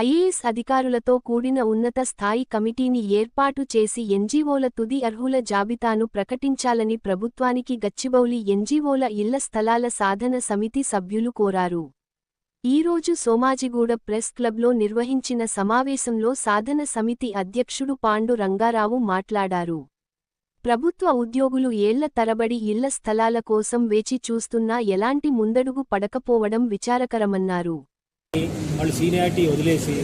IAS అధికారులతో కూడిన ఉన్నత స్థాయి కమిటీని ఏర్పాటు చేసి ఎన్జీఓల తుది అర్హుల జాబితాను ప్రకటించాలని ప్రభుత్వానికి గచ్చిబౌలి ఎన్జీఓల ఇళ్ళ స్థలాల సాధన సమితి సభ్యులు కోరారు. ఈరోజు సోమాజిగూడ ప్రెస్ క్లబ్లో నిర్వహించిన సమావేశంలో సాధన సమితి అధ్యక్షుడు పాండు రంగారావు మాట్లాడారు. ప్రభుత్వ ఉద్యోగులు ఏళ్ళ తరబడి ఇళ్ళ స్థలాల కోసం వేచి చూస్తున్నా ఎలాంటి ముందడుగు పడకపోవడం విచారకరమన్నారు. వాళ్ళు సీనియారిటీ వదిలేసి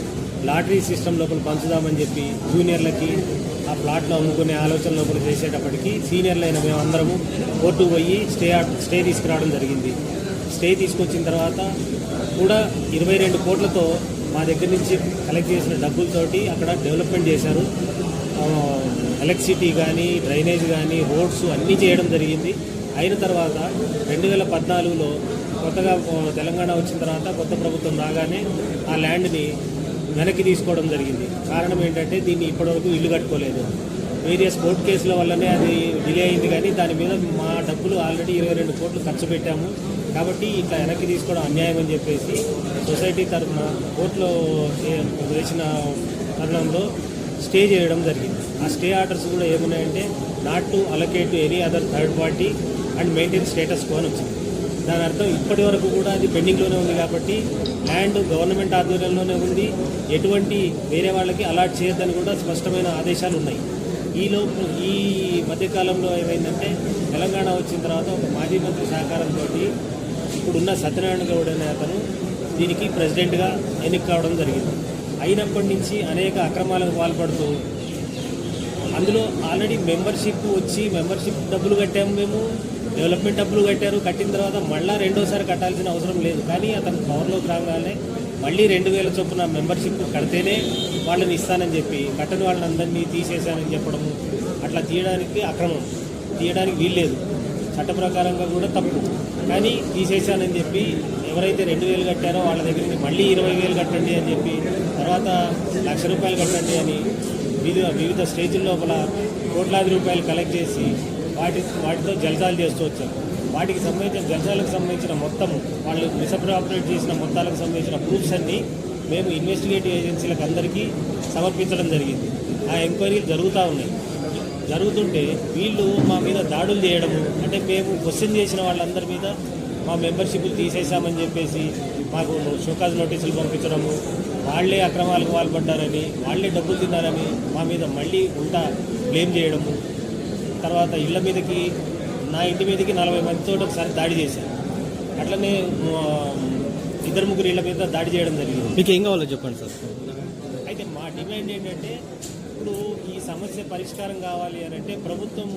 లాటరీ సిస్టమ్ లోపల పంచుదామని చెప్పి జూనియర్లకి ఆ ప్లాట్లో అమ్ముకునే ఆలోచన లోపల చేసేటప్పటికి సీనియర్లైన మేమందరము కోర్టుకు పోయి స్టే స్టే తీసుకురావడం జరిగింది. స్టే తీసుకొచ్చిన తర్వాత కూడా ఇరవై రెండు కోట్లతో మా దగ్గర నుంచి కలెక్ట్ చేసిన డబ్బులతోటి అక్కడ డెవలప్మెంట్ చేశారు. ఎలక్ట్రిసిటీ కానీ డ్రైనేజ్ కానీ రోడ్స్ అన్నీ చేయడం జరిగింది. అయిన తర్వాత రెండు వేల పద్నాలుగులో కొత్తగా తెలంగాణ వచ్చిన తర్వాత కొత్త ప్రభుత్వం రాగానే ఆ ల్యాండ్ని వెనక్కి తీసుకోవడం జరిగింది. కారణం ఏంటంటే దీన్ని ఇప్పటివరకు ఇల్లు కట్టుకోలేదు. వేరియస్ కోర్టు కేసుల వల్లనే అది డిలే అయింది కానీ దాని మీద మా డబ్బులు ఆల్రెడీ ఇరవై రెండు కోట్లు ఖర్చు పెట్టాము. కాబట్టి ఇట్లా వెనక్కి తీసుకోవడం అన్యాయం అని చెప్పేసి సొసైటీ తరఫున కోర్టులో వేసిన తరుణంలో స్టే చేయడం జరిగింది. ఆ స్టే ఆర్డర్స్ కూడా ఏమున్నాయంటే not to allocate to any other third party and maintain status quo అని వచ్చింది. దాని అర్థం ఇప్పటి వరకు కూడా అది పెండింగ్లోనే ఉంది కాబట్టి ల్యాండ్ గవర్నమెంట్ ఆధ్వర్యంలోనే ఉంది. ఎటువంటి వేరే వాళ్ళకి అలాట్ చేయొద్దని కూడా స్పష్టమైన ఆదేశాలు ఉన్నాయి. ఈలోపు ఈ మధ్యకాలంలో ఏమైందంటే తెలంగాణ వచ్చిన తర్వాత ఒక మాజీ మంత్రి సహకారంతో ఇప్పుడున్న సత్యనారాయణ గౌడ్ అనే అతను దీనికి ప్రెసిడెంట్గా ఎన్నిక కావడం జరిగింది. అయినప్పటి నుంచి అనేక అక్రమాలకు పాల్పడుతూ అందులో ఆల్రెడీ మెంబర్షిప్ వచ్చి మెంబర్షిప్ డబ్బులు కట్టాము మేము డెవలప్మెంట్ డబ్బులు కట్టారు కట్టిన తర్వాత మళ్ళీ రెండోసారి కట్టాల్సిన అవసరం లేదు. కానీ అతను పవర్లోకి రాగానే మళ్ళీ రెండు వేల చొప్పున మెంబర్షిప్ కడితేనే వాళ్ళని ఇస్తానని చెప్పి కట్టని వాళ్ళందరినీ తీసేశానని చెప్పడము అట్లా తీయడానికి అక్రమం. తీయడానికి వీల్లేదు. చట్ట ప్రకారంగా కూడా తప్పు. కానీ తీసేశానని చెప్పి ఎవరైతే రెండు వేలు కట్టారో వాళ్ళ దగ్గర నుంచి మళ్ళీ ఇరవై వేలు కట్టండి అని చెప్పి తర్వాత లక్ష రూపాయలు కట్టండి అని వివిధ వివిధ స్టేజ్ల లోపల కోట్లాది రూపాయలు కలెక్ట్ చేసి వాటి వాటితో జలసాలు చేస్తూ వచ్చారు. వాటికి సంబంధించిన జలసాలకు సంబంధించిన మొత్తం వాళ్ళు మిసప్రాపరేట్ చేసిన మొత్తాలకు సంబంధించిన ప్రూఫ్స్ అన్నీ మేము ఇన్వెస్టిగేటివ్ ఏజెన్సీలకు అందరికీ సమర్పించడం జరిగింది. ఆ ఎంక్వైరీలు జరుగుతూ ఉన్నాయి. జరుగుతుంటే వీళ్ళు మా మీద దాడులు చేయడము అంటే మేము క్వశ్చన్ చేసిన వాళ్ళందరి మీద మా మెంబర్షిప్లు తీసేసామని చెప్పేసి మాకు షోకాజ్ నోటీసులు పంపించడము వాళ్ళే అక్రమాలకు పాల్పడ్డారని వాళ్ళే డబ్బులు తిన్నారని మా మీద మళ్ళీ ఉంటా బ్లేమ్ చేయడము తర్వాత ఇళ్ళ మీదకి నా ఇంటి మీదకి నలభై మందితో ఒకసారి దాడి చేశారు అట్లనే ఇద్దరు ముగ్గురు ఇళ్ళ మీద దాడి చేయడం జరిగింది. మీకు ఏం కావాలో చెప్పండి సార్. అయితే మా డిమాండ్ ఏంటంటే ఇప్పుడు ఈ సమస్య పరిష్కారం కావాలి అని అంటే ప్రభుత్వం